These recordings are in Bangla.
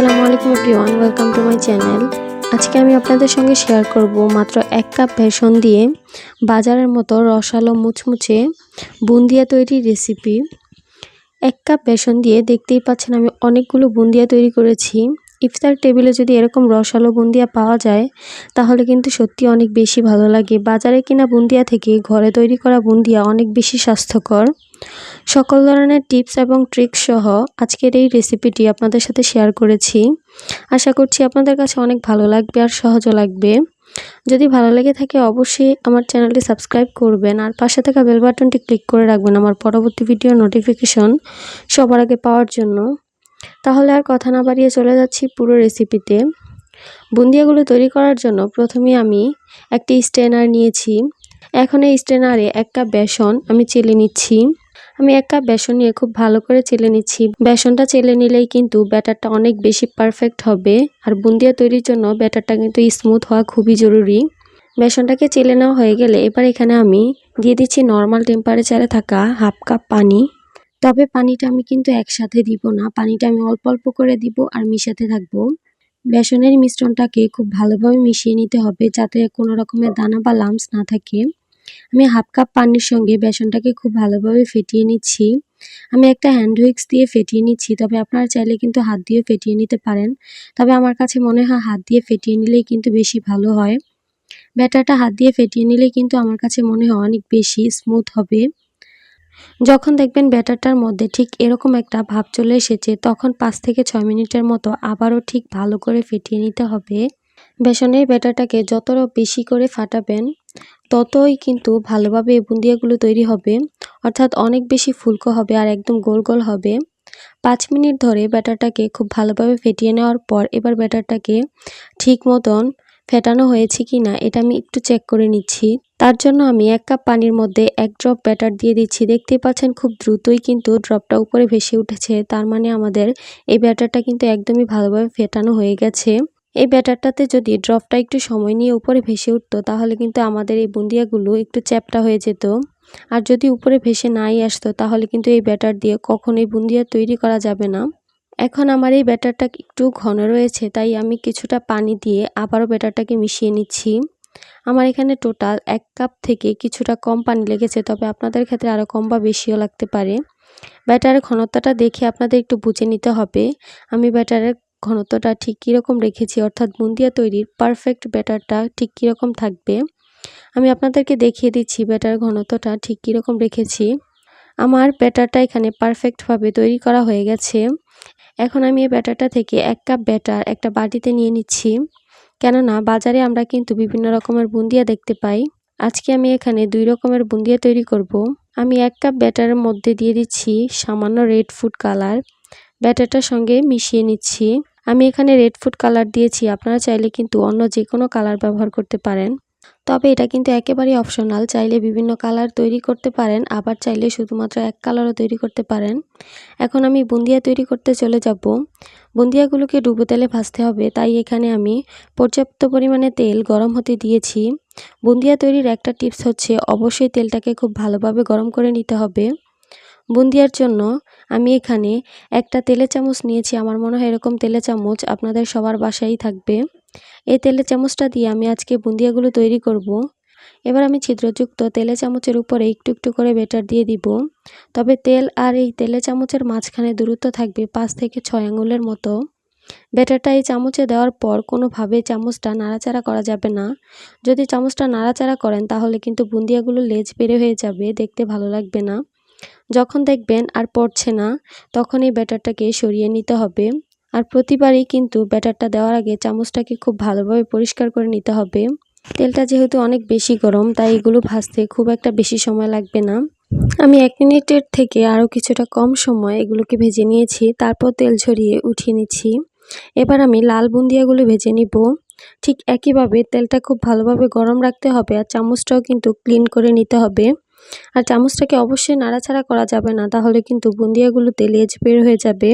আসসালামু আলাইকুম everyone welcome to my channel আজকে আমি আপনাদের সঙ্গে শেয়ার করব মাত্র এক কাপ বেসন দিয়ে বাজারের মতো রসালো মুচমুচে বুন্দিয়া তৈরির রেসিপি এক কাপ বেসন দিয়ে দেখতেই পাচ্ছেন আমি অনেকগুলো বুন্দিয়া তৈরি করেছি। ইফতার টেবিলে যদি এরকম রসালো বুন্দিয়া পাওয়া যায়, তাহলে কিন্তু সত্যি অনেক বেশি ভালো লাগে। বাজারে কিনা বুন্দিয়া থেকে ঘরে তৈরি করা বুন্দিয়া অনেক বেশি স্বাস্থ্যকর। সকল ধরনের টিপস এবং ট্রিক্স সহ আজকের এই রেসিপিটি আপনাদের সাথে শেয়ার করেছি। আশা করছি আপনাদের কাছে অনেক ভালো লাগবে আর সহজও লাগবে। যদি ভালো লেগে থাকে অবশ্যই আমার চ্যানেলটি সাবস্ক্রাইব করবেন আর পাশে থাকা বেল বাটনটি ক্লিক করে রাখবেন আমার পরবর্তী ভিডিও নোটিফিকেশন সবার আগে পাওয়ার জন্য। তাহলে আর কথা না বাড়িয়ে চলে যাচ্ছি পুরো রেসিপিতে। বুন্দিয়াগুলো তৈরি করার জন্য প্রথমে আমি একটি স্ট্রেনার নিয়েছি। এখন এই স্ট্রেনারে এক কাপ বেসন আমি চেলে নিচ্ছি। আমি এক কাপ বেসন নিয়ে খুব ভালো করে চেলে নিচ্ছি। বেসনটা চেলে নিলেই কিন্তু ব্যাটারটা অনেক বেশি পারফেক্ট হবে। আর বুন্দিয়া তৈরির জন্য ব্যাটারটা কিন্তু স্মুথ হওয়া খুবই জরুরি। বেসনটাকে চেলে নেওয়া হয়ে গেলে এবার এখানে আমি দিয়ে দিচ্ছি নর্মাল টেম্পারেচারে থাকা হাফ কাপ পানি। তবে পানিটা আমি কিন্তু একসাথে দিব না। পানিটা আমি অল্প অল্প করে দিব আর মিশাতে থাকব। বেসনের মিশ্রণটাকে খুব ভালোভাবে মিশিয়ে নিতে হবে যাতে কোনো রকমের দানা বা লামস না থাকে। আমি হাফ কাপ পানির সঙ্গে বেসনটাকে খুব ভালোভাবে ফেটিয়ে নিচ্ছি। আমি একটা হ্যান্ড উইক্স দিয়ে ফেটিয়ে নিচ্ছি, তবে আপনারা চাইলে কিন্তু হাত দিয়ে ফেটিয়ে নিতে পারেন। তবে আমার কাছে মনে হয় হাত দিয়ে ফেটিয়ে নিলেই কিন্তু বেশি ভালো হয়। ব্যাটারটা হাত দিয়ে ফেটিয়ে নিলে কিন্তু আমার কাছে মনে হয় অনেক বেশি স্মুথ হবে। যখন দেখবেন ব্যাটারটার মধ্যে ঠিক এরকম একটা ভাব চলে এসেছে, তখন পাঁচ থেকে ছয় মিনিটের মতো আবারও ঠিক ভালো করে ফেটিয়ে নিতে হবে। বেসনের ব্যাটারটাকে যত বেশি করে ফাটাবেন ততই কিন্তু ভালোভাবে বুন্দিয়াগুলো তৈরি হবে। অর্থাৎ অনেক বেশি ফুলকো হবে আর একদম গোল গোল হবে। পাঁচ মিনিট ধরে ব্যাটারটাকে খুব ভালোভাবে ফেটিয়ে নেওয়ার পর এবার ব্যাটারটাকে ঠিক মতন ফেটানো হয়েছে কি না, এটা আমি একটু চেক করে নিচ্ছি। তার জন্য আমি এক কাপ পানির মধ্যে এক ড্রপ ব্যাটার দিয়ে দিচ্ছি। দেখতে পাচ্ছেন খুব দ্রুতই কিন্তু ড্রপটা উপরে ভেসে উঠেছে। তার মানে আমাদের এই ব্যাটারটা কিন্তু একদমই ভালোভাবে ফেটানো হয়ে গেছে। এই ব্যাটারটাতে যদি ড্রপটা একটু সময় নিয়ে উপরে ভেসে উঠতো, তাহলে কিন্তু আমাদের এই বুন্দিয়াগুলো একটু চ্যাপটা হয়ে যেত। আর যদি উপরে ভেসে নাই আসতো, তাহলে কিন্তু এই ব্যাটার দিয়ে কখনোই বুন্দিয়া তৈরি করা যাবে না। এখন আমার এই ব্যাটারটা একটু ঘন রয়েছে, তাই আমি কিছুটা পানি দিয়ে আবারও ব্যাটারটাকে মিশিয়ে নিচ্ছি। আমার এখানে টোটাল এক কাপ থেকে কিছুটা কম পানি লেগেছে, তবে আপনাদের ক্ষেত্রে আরও কম বা বেশিও লাগতে পারে। ব্যাটারের ঘনত্বটা দেখে আপনাদের একটু বুঝে নিতে হবে। আমি ব্যাটারের ঘনত্বটা ঠিক কীরকম রেখেছি, অর্থাৎ বুন্দিয়া তৈরির পারফেক্ট ব্যাটারটা ঠিক কীরকম থাকবে? আমি আপনাদেরকে দেখিয়ে দিচ্ছি ব্যাটার ঘনত্বটা ঠিক কীরকম রেখেছি। আমার ব্যাটারটা এখানে পারফেক্টভাবে তৈরি করা হয়ে গেছে। এখন আমি এই ব্যাটারটা থেকে এক কাপ ব্যাটার একটা বাটিতে নিয়ে নিচ্ছি। কেননা বাজারে আমরা কিন্তু বিভিন্ন রকমের বুন্দিয়া দেখতে পাই। আজকে আমি এখানে দুই রকমের বুন্দিয়া তৈরি করব। আমি এক কাপ ব্যাটারের মধ্যে দিয়ে দিচ্ছি সামান্য রেড ফুড কালার ব্যাটারটার সঙ্গে মিশিয়ে নিচ্ছি। আমি এখানে রেড ফুড কালার দিয়েছি, আপনারা চাইলে কিন্তু অন্য যে কোনো কালার ব্যবহার করতে পারেন। তবে এটা কিন্তু একেবারেই অপশনাল চাইলে বিভিন্ন কালার তৈরি করতে পারেন, আবার চাইলে শুধুমাত্র এক কালারও তৈরি করতে পারেন। এখন আমি বুন্দিয়া তৈরি করতে চলে যাব। বুন্দিয়াগুলোকে ডুবো তেলে ভাজতে হবে, তাই এখানে আমি পর্যাপ্ত পরিমাণে তেল গরম হতে দিয়েছি। বুন্দিয়া তৈরির একটা টিপস হচ্ছে, অবশ্যই তেলটাকে খুব ভালোভাবে গরম করে নিতে হবে। বুন্দিয়ার জন্য আমি এখানে একটা তেলে চামচ নিয়েছি। আমার মনে হয় এরকম তেলে চামচ আপনাদের সবার বাসায় থাকবে। এই তেলে চামচটা দিয়ে আমি আজকে বুন্দিয়াগুলো তৈরি করব। এবার আমি ছিদ্রযুক্ত তেলে চামচের উপরে একটু একটু করে বেটার দিয়ে দিব। তবে তেল আর এই তেলে চামচের মাঝখানে দূরত্ব থাকবে পাঁচ থেকে ছয় আঙুলের মতো। ব্যাটারটা এই চামচে দেওয়ার পর কোনোভাবে চামচটা নাড়াচাড়া করা যাবে না। যদি চামচটা নাড়াচাড়া করেন তাহলে কিন্তু বুন্দিয়াগুলো লেজ বেড়ে হয়ে যাবে, দেখতে ভালো লাগবে না। যখন দেখবেন আর পড়ছে না, তখন এই ব্যাটারটাকে সরিয়ে নিতে হবে। আর প্রতিবারই কিন্তু ব্যাটারটা দেওয়ার আগে চামচটাকে খুব ভালোভাবে পরিষ্কার করে নিতে হবে। তেলটা যেহেতু অনেক বেশি গরম, তাই এগুলো ভাজতে খুব একটা বেশি সময় লাগবে না। আমি এক মিনিটের থেকে আরও কিছুটা কম সময় এগুলোকে ভেজে নিয়েছি, তারপর তেল ছড়িয়ে উঠিয়ে নিচ্ছি। এবার আমি লাল বুন্দিয়াগুলো ভেজে নিব। ঠিক একইভাবে তেলটা খুব ভালোভাবে গরম রাখতে হবে আর চামচটাও কিন্তু ক্লিন করে নিতে হবে। আর চামচটাকে অবশ্যই নাড়াচাড়া করা যাবে না, তাহলে কিন্তু বুন্দিয়াগুলোতে লেজ বের হয়ে যাবে।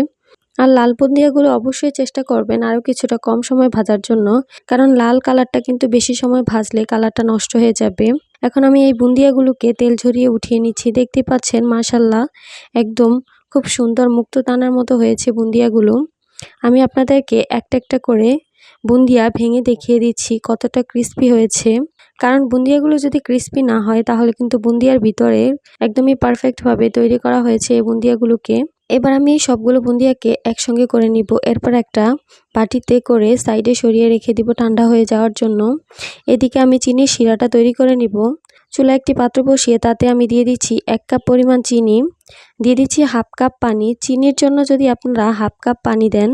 আর লাল বুন্দিয়াগুলো অবশ্যই চেষ্টা করবেন আরও কিছুটা কম সময় ভাজার জন্য, কারণ লাল কালারটা কিন্তু বেশি সময় ভাজলে কালারটা নষ্ট হয়ে যাবে। এখন আমি এই বুন্দিয়াগুলোকে তেল ঝরিয়ে উঠিয়ে নিচ্ছি, দেখতে পাচ্ছেন, মাশাল্লাহ, একদম খুব সুন্দর মুক্ত দানার মতো হয়েছে বুন্দিয়াগুলো। আমি আপনাদেরকে একটা একটা করে বুন্দিয়া ভেঙে দেখিয়ে দিচ্ছি কতটা ক্রিস্পি হয়েছে। কারণ বুন্দিয়াগুলো যদি ক্রিস্পি না হয়, তাহলে কিন্তু বুন্দিয়ার ভিতরে একদমই পারফেক্টভাবে তৈরি করা হয়েছে এই বুন্দিয়াগুলোকে। এবার আমি সবগুলো বুন্দিয়াকে একসঙ্গে করে নিব। এরপর একটা বাটিতে করে সাইডে সরিয়ে রেখে দিব ঠান্ডা হয়ে যাওয়ার জন্য। এদিকে আমি চিনির শিরাটা তৈরি করে নিব। চুলা একটি পাত্র বসিয়ে তাতে আমি দিয়ে দিচ্ছি এক কাপ পরিমাণ চিনি। দিয়ে দিচ্ছি হাফ কাপ পানি। চিনির জন্য যদি আপনারা হাফ কাপ পানি দেন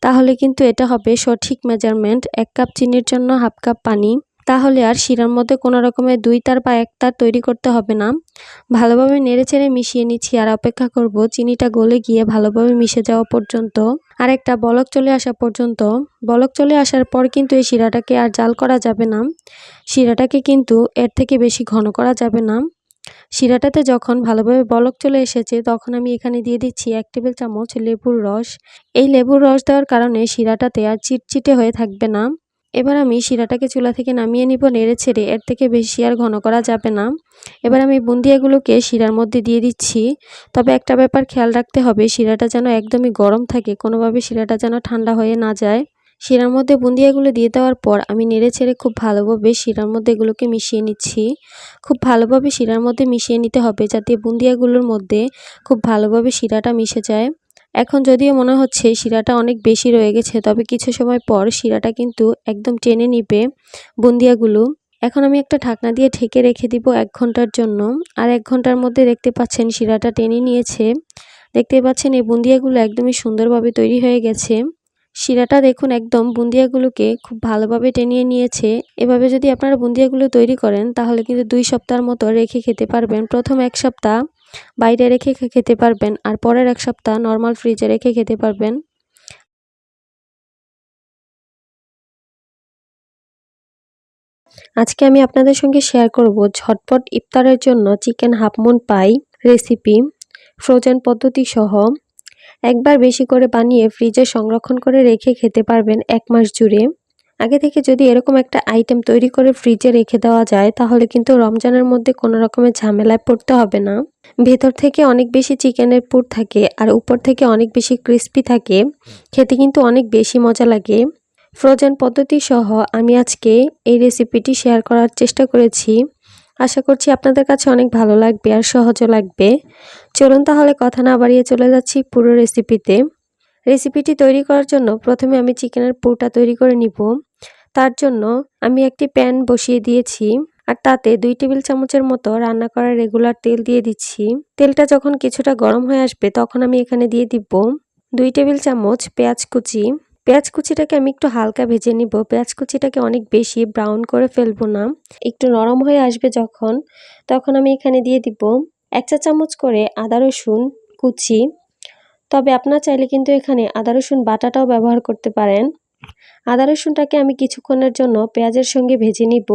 তাহলে কিন্তু এটা হবে সঠিক মেজারমেন্ট এক কাপ চিনির জন্য হাফ কাপ পানি। তাহলে আর শিরার মধ্যে কোনো রকমের দুই তার বা এক তার তৈরি করতে হবে না। ভালোভাবে নেড়ে চেড়ে মিশিয়ে নিচ্ছি আর অপেক্ষা করব চিনিটা গলে গিয়ে ভালোভাবে মিশে যাওয়া পর্যন্ত। আর একটা বলক চলে আসা পর্যন্ত। বলক চলে আসার পর কিন্তু এই শিরাটাকে আর জাল করা যাবে না। শিরাটাকে কিন্তু এর থেকে বেশি ঘন করা যাবে না। শিরাটাতে যখন ভালোভাবে বলক চলে এসেছে, তখন আমি এখানে দিয়ে দিচ্ছি এক টেবিল চামচ লেবুর রস। এই লেবুর রস দেওয়ার কারণে শিরাটাতে আর চিটচিটে হয়ে থাকবে না। এবার আমি শিরাটাকে চুলা থেকে নামিয়ে নিব নেড়ে ছেড়ে, এর থেকে বেশি আর ঘন করা যাবে না। এবার আমি বুন্দিয়াগুলোকে শিরার মধ্যে দিয়ে দিচ্ছি। তবে একটা ব্যাপার খেয়াল রাখতে হবে, শিরাটা যেন একদমই গরম থাকে, কোনোভাবে শিরাটা যেন ঠান্ডা হয়ে না যায়। শিরার মধ্যে বুন্দিয়াগুলো দিয়ে দেওয়ার পর আমি নেড়ে ছেড়ে খুব ভালোভাবে শিরার মধ্যে এগুলোকে মিশিয়ে নিচ্ছি। খুব ভালোভাবে শিরার মধ্যে মিশিয়ে নিতে হবে যাতে বুন্দিয়াগুলোর মধ্যে খুব ভালোভাবে শিরাটা মিশে যায়। এখন যদিও মনে হচ্ছে শিরাটা অনেক বেশি রয়ে গেছে, তবে কিছু সময় পর শিরাটা কিন্তু একদম টেনে নিবে বুন্দিয়াগুলো। এখন আমি একটা ঢাকনা দিয়ে ঢেকে রেখে দিব এক ঘণ্টার জন্য। আর এক ঘণ্টার মধ্যে দেখতে পাচ্ছেন শিরাটা টেনে নিয়েছে। দেখতে পাচ্ছেন এই বুন্দিয়াগুলো একদমই সুন্দরভাবে তৈরি হয়ে গেছে। শিরাটা দেখুন একদম বুন্দিয়াগুলোকে খুব ভালোভাবে টেনিয়ে নিয়েছে। এভাবে যদি আপনারা বুন্দিয়াগুলো তৈরি করেন, তাহলে কিন্তু দুই সপ্তাহের মতো রেখে খেতে পারবেন। প্রথম এক সপ্তাহ বাইরে রেখে খেতে পারবেন আর পরের এক সপ্তাহ নর্মাল ফ্রিজে রেখে খেতে পারবেন। আজকে আমি আপনাদের সঙ্গে শেয়ার করব ঝটপট ইফতারের জন্য chicken half moon pie recipe, frozen পদ্ধতি সহ একবার বেশি করে বানিয়ে ফ্রিজে সংরক্ষণ করে রেখে খেতে পারবেন এক মাস জুড়ে। আগে থেকে যদি এরকম একটা আইটেম তৈরি করে ফ্রিজে রেখে দেওয়া যায়, তাহলে কিন্তু রমজানের মধ্যে কোনো রকমের ঝামেলায় পড়তে হবে না। ভেতর থেকে অনেক বেশি চিকেনের পুর থাকে আর উপর থেকে অনেক বেশি ক্রিস্পি থাকে। খেতে কিন্তু অনেক বেশি মজা লাগে। ফ্রোজেন পদ্ধতি সহ আমি আজকে এই রেসিপিটি শেয়ার করার চেষ্টা করেছি। আশা করছি আপনাদের কাছে অনেক ভালো লাগবে আর সহজও লাগবে। চলুন তাহলে কথা না বাড়িয়ে চলে যাচ্ছি পুরো রেসিপিতে। রেসিপিটি তৈরি করার জন্য প্রথমে আমি চিকেনের পুরটা তৈরি করে নিব। তার জন্য আমি একটি প্যান বসিয়ে দিয়েছি আর তাতে দুই টেবিল চামচের মতো রান্না করা রেগুলার তেল দিয়ে দিচ্ছি। তেলটা যখন কিছুটা গরম হয়ে আসবে তখন আমি এখানে দিয়ে দিব দুই টেবিল চামচ পেঁয়াজ কুচি পেঁয়াজ কুচিটাকে আমি একটু হালকা ভেজে নিব। পেঁয়াজ কুচিটাকে অনেক বেশি ব্রাউন করে ফেলব না। একটু নরম হয়ে আসবে যখন, তখন আমি এখানে দিয়ে দিব এক চা চামচ করে আদা রসুন কুচি। তবে আপনার চাইলে কিন্তু এখানে আদা রসুন বাটাটাও ব্যবহার করতে পারেন। আদা রসুনটাকে আমি কিছুক্ষণের জন্য পেঁয়াজের সঙ্গে ভেজে নিব।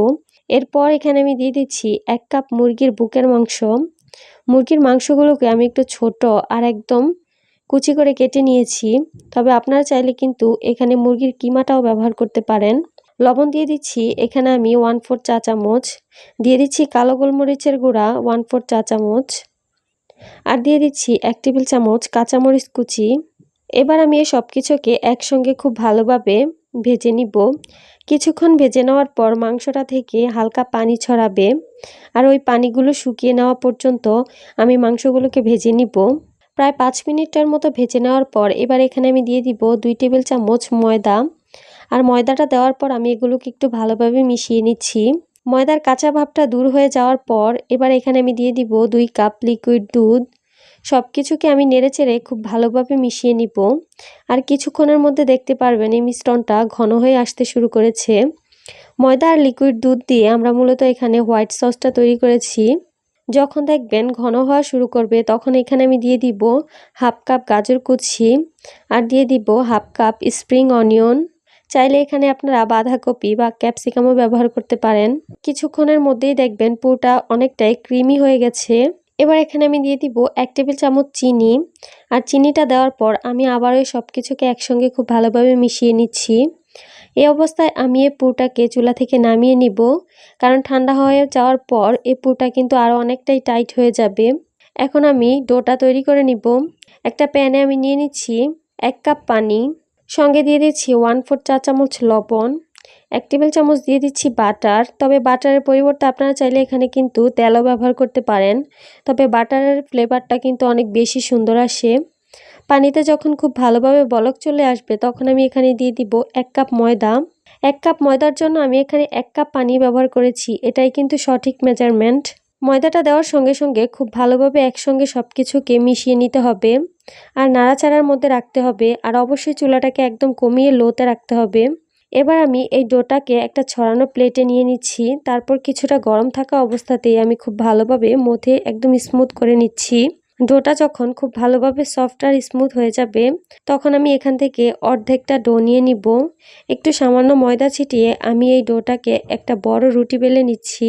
এরপর এখানে আমি দিয়ে দিচ্ছি এক কাপ মুরগির বুকের মাংস। মুরগির মাংসগুলোকে আমি একটু ছোট আর একদম কুচি করে কেটে নিয়েছি। তবে আপনারা চাইলে কিন্তু এখানে মুরগির কিমাটাও ব্যবহার করতে পারেন। লবণ দিয়ে দিচ্ছি। এখানে আমি ওয়ান ফোর চা চামচ। দিয়ে দিচ্ছি কালো গোলমরিচের গুঁড়া, ওয়ান ফোর চা চামচ। আর দিয়ে দিচ্ছি এক টেবিল চামচ কাঁচামরিচ কুচি। এবার আমি এই সব কিছুকে একসঙ্গে খুব ভালোভাবে ভেজে নিব। কিছুক্ষণ ভেজে নেওয়ার পর মাংসটা থেকে হালকা পানি ছড়াবে। আর ওই পানিগুলো শুকিয়ে নেওয়া পর্যন্ত আমি মাংসগুলোকে ভেজে নিব। প্রায় পাঁচ মিনিটের মতো ভেজে নেওয়ার পর এবার এখানে আমি দিয়ে দিব দুই টেবিল চামচ ময়দা। আর ময়দাটা দেওয়ার পর আমি এগুলোকে একটু ভালোভাবে মিশিয়ে নিচ্ছি। ময়দার কাঁচা ভাবটা দূর হয়ে যাওয়ার পর এবার এখানে আমি দিয়ে দিব দুই কাপ লিকুইড দুধ। সব কিছুকে আমি নেড়েচেড়ে খুব ভালোভাবে মিশিয়ে নিব। আর কিছুক্ষণের মধ্যে দেখতে পারবেন এই মিশ্রণটা ঘন হয়ে আসতে শুরু করেছে। ময়দা আর লিকুইড দুধ দিয়ে আমরা মূলত এখানে হোয়াইট সসটা তৈরি করেছি। যখন দেখবেন ঘন হওয়া শুরু করবে, তখন এখানে আমি দিয়ে দিব হাফ কাপ গাজর কুচি আর দিয়ে দিব হাফ কাপ স্প্রিং অনিয়ন। চাইলে এখানে আপনারা বাঁধাকপি বা ক্যাপসিকামও ব্যবহার করতে পারেন। কিছুক্ষণের মধ্যেই দেখবেন পুরোটা অনেকটাই ক্রিমি হয়ে গেছে। এবার এখানে আমি দিয়ে দিব এক টেবিল চামচ চিনি আর চিনিটা দেওয়ার পর আমি আবারও সব কিছুকে একসঙ্গে খুব ভালোভাবে মিশিয়ে নিচ্ছি। এই অবস্থায় আমি এই পুরটাকে চুলা থেকে নামিয়ে নিব, কারণ ঠান্ডা হয়ে যাওয়ার পর এই পুরটা কিন্তু আরও অনেকটাই টাইট হয়ে যাবে। এখন আমি ডোটা তৈরি করে নিব। একটা প্যানে আমি নিয়ে নিচ্ছি এক কাপ পানি, সঙ্গে দিয়ে দিচ্ছি ওয়ান ফোর চা চামচ লবণ, এক টেবিল চামচ দিয়ে দিচ্ছি বাটার। তবে বাটারের পরিবর্তে আপনারা চাইলে এখানে কিন্তু তেলও ব্যবহার করতে পারেন, তবে বাটারের ফ্লেভারটা কিন্তু অনেক বেশি সুন্দর আসে। পানিতে যখন খুব ভালোভাবে বলক চলে আসবে, তখন আমি এখানে দিয়ে দিব এক কাপ ময়দা। এক কাপ ময়দার জন্য আমি এখানে এক কাপ পানি ব্যবহার করেছি, এটাই কিন্তু সঠিক মেজারমেন্ট ময়দাটা দেওয়ার সঙ্গে সঙ্গে খুব ভালোভাবে একসঙ্গে সব কিছুকে মিশিয়ে নিতে হবে আর নাড়াচাড়ার মধ্যে রাখতে হবে আর অবশ্যই চুলাটাকে একদম কমিয়ে লোতে রাখতে হবে। এবার আমি এই ডোটাকে একটা ছড়ানো প্লেটে নিয়ে নিচ্ছি, তারপর কিছুটা গরম থাকা অবস্থাতেই আমি খুব ভালোভাবে মধ্যে একদম স্মুথ করে নিচ্ছি। ডোটা যখন খুব ভালোভাবে সফট আর স্মুথ হয়ে যাবে, তখন আমি এখান থেকে অর্ধেকটা ডো নিয়ে নিব। একটু সামান্য ময়দা ছিটিয়ে আমি এই ডোটাকে একটা বড় রুটি বেলে নিচ্ছি।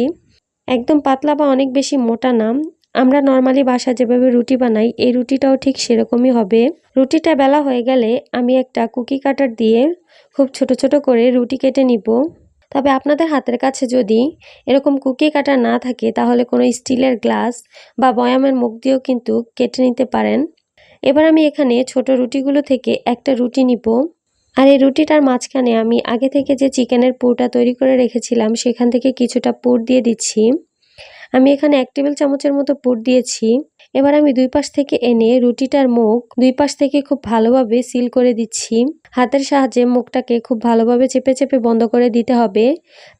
একদম পাতলা বা অনেক বেশি মোটা না। আমরা নর্মালি বাসা যেভাবে রুটি বানাই, এই রুটিটাও ঠিক সেরকমই হবে। রুটিটা বেলা হয়ে গেলে আমি একটা কুকি কাটার দিয়ে খুব ছোট ছোট করে রুটি কেটে নিব। তবে আপনাদের হাতের কাছে যদি এরকম কুকি কাটা না থাকে, তাহলে কোনো স্টিলের গ্লাস বা বয়ামের মুখ দিয়েও কিন্তু কেটে নিতে পারেন। এবার আমি এখানে ছোট রুটিগুলো থেকে একটা রুটি নিব। আর এই রুটিটার মাঝখানে আমি আগে থেকে যে চিকেনের পুরটা তৈরি করে রেখেছিলাম, সেখান থেকে কিছুটা পুর দিয়ে দিচ্ছি। আমি এখানে এক টেবিল চামচের মতো পুর দিয়েছি। এবার আমি দুই পাশ থেকে এনে রুটিটার মুখ দুই পাশ থেকে খুব ভালোভাবে সিল করে দিচ্ছি। হাতের সাহায্যে মুখটাকে খুব ভালোভাবে চেপে চেপে বন্ধ করে দিতে হবে।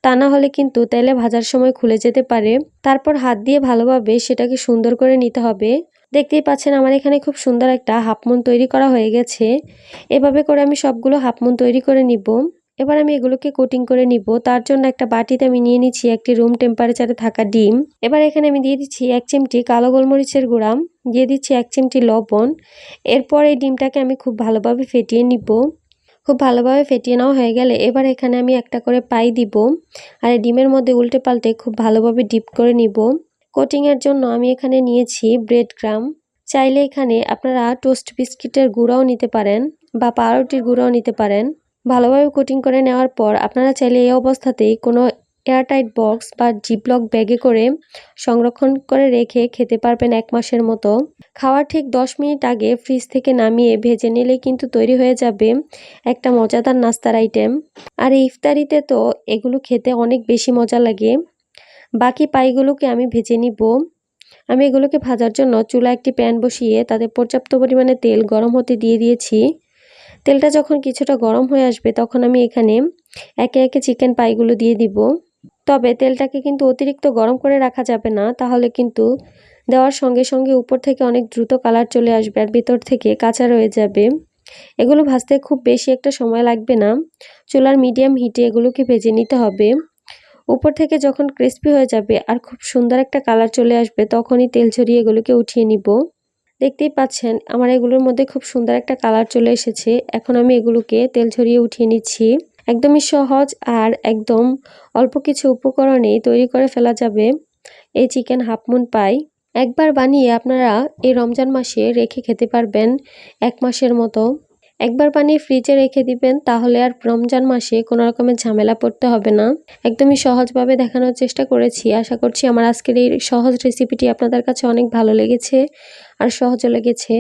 তা না হলে কিন্তু তেলে ভাজার সময় খুলে যেতে পারে। তারপর হাত দিয়ে ভালোভাবে সেটাকে সুন্দর করে নিতে হবে। দেখতেই পাচ্ছেন আমার এখানে খুব সুন্দর একটা হাফমুন তৈরি করা হয়ে গেছে। এভাবে করে আমি সবগুলো হাফমুন তৈরি করে নিব। এবার আমি এগুলোকে কোটিং করে নিব। তার জন্য একটা বাটিতে আমি নিয়ে নিচ্ছি একটি রুম টেম্পারেচারে থাকা ডিম। এবার এখানে আমি দিয়ে দিচ্ছি এক চিমটি কালো গোলমরিচের গুঁড়া, দিয়ে দিচ্ছি এক চিমটি লবণ। এরপর এই ডিমটাকে আমি খুব ভালোভাবে ফেটিয়ে নিব। খুব ভালোভাবে ফেটিয়ে নেওয়া হয়ে গেলে এবার এখানে আমি একটা করে পাই দিব আর এই ডিমের মধ্যে উল্টে পাল্টে খুব ভালোভাবে ডিপ করে নিব। কোটিংয়ের জন্য আমি এখানে নিয়েছি ব্রেড গ্রাম চাইলে এখানে আপনারা টোস্ট বিস্কিটের গুঁড়াও নিতে পারেন বা পাউরুটির গুঁড়াও নিতে পারেন। ভালোভাবে কোটিং করে নেওয়ার পর আপনারা চাইলে এই অবস্থাতেই কোনো এয়ারটাইট বক্স বা জিপলক ব্যাগে করে সংরক্ষণ করে রেখে খেতে পারবেন এক মাসের মতো। খাওয়ার ঠিক দশ মিনিট আগে ফ্রিজ থেকে নামিয়ে ভেজে নিলে কিন্তু তৈরি হয়ে যাবে একটা মজাদার নাস্তার আইটেম আর ইফতারিতে তো এগুলো খেতে অনেক বেশি মজা লাগে। বাকি পাইগুলোকে আমি ভেজে নিব। আমি এগুলোকে ভাজার জন্য চুলা একটি প্যান বসিয়ে তাতে পর্যাপ্ত পরিমাণে তেল গরম হতে দিয়ে দিয়েছি। তেলটা যখন কিছুটা গরম হয়ে আসবে, তখন আমি এখানে একে একে চিকেন পাইগুলো দিয়ে দিব। তবে তেলটাকে কিন্তু অতিরিক্ত গরম করে রাখা যাবে না, তাহলে কিন্তু দেওয়ার সঙ্গে সঙ্গে উপর থেকে অনেক দ্রুত কালার চলে আসবে আর ভিতর থেকে কাঁচা রয়ে যাবে। এগুলো ভাজতে খুব বেশি একটা সময় লাগবে না। চুলার মিডিয়াম হিটে এগুলোকে ভেজে নিতে হবে। উপর থেকে যখন ক্রিস্পি হয়ে যাবে আর খুব সুন্দর একটা কালার চলে আসবে, তখনই তেল ছড়িয়ে এগুলোকে উঠিয়ে নিব। দেখতেই পাচ্ছেন, আমার এগুলোর মধ্যে খুব সুন্দর একটা কালার চলে এসেছে। এখন আমি এগুলোকে তেল ছড়িয়ে উঠিয়ে নিচ্ছি। একদমই সহজ আর একদম অল্প কিছু উপকরণেই তৈরি করে ফেলা যাবে। এই চিকেন হাফমুন পাই। একবার বানিয়ে আপনারা এই রমজান মাসে রেখে খেতে পারবেন এক মাসের মতো। একবার বানিয়ে ফ্রিজে রেখে দিবেন, তাহলে আর রমজান মাসে কোনো রকমের ঝামেলা পড়তে হবে না। একদমই সহজভাবে দেখানোর চেষ্টা করেছি। আশা করছি আমার আজকের এই সহজ রেসিপিটি আপনাদের কাছে অনেক ভালো লেগেছে আর সহজও লেগেছে।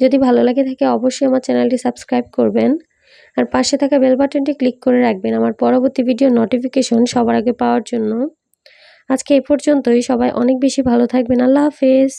যদি ভালো লাগে থাকে অবশ্যই আমার চ্যানেলটি সাবস্ক্রাইব করবেন। আর পাশে থাকা বেল বাটনটি ক্লিক করে রাখবেন আমার পরবর্তী ভিডিও নোটিফিকেশন সবার আগে পাওয়ার জন্য। আজকে এ পর্যন্তই। সবাই অনেক বেশি ভালো থাকবেন। আল্লাহ হাফেজ।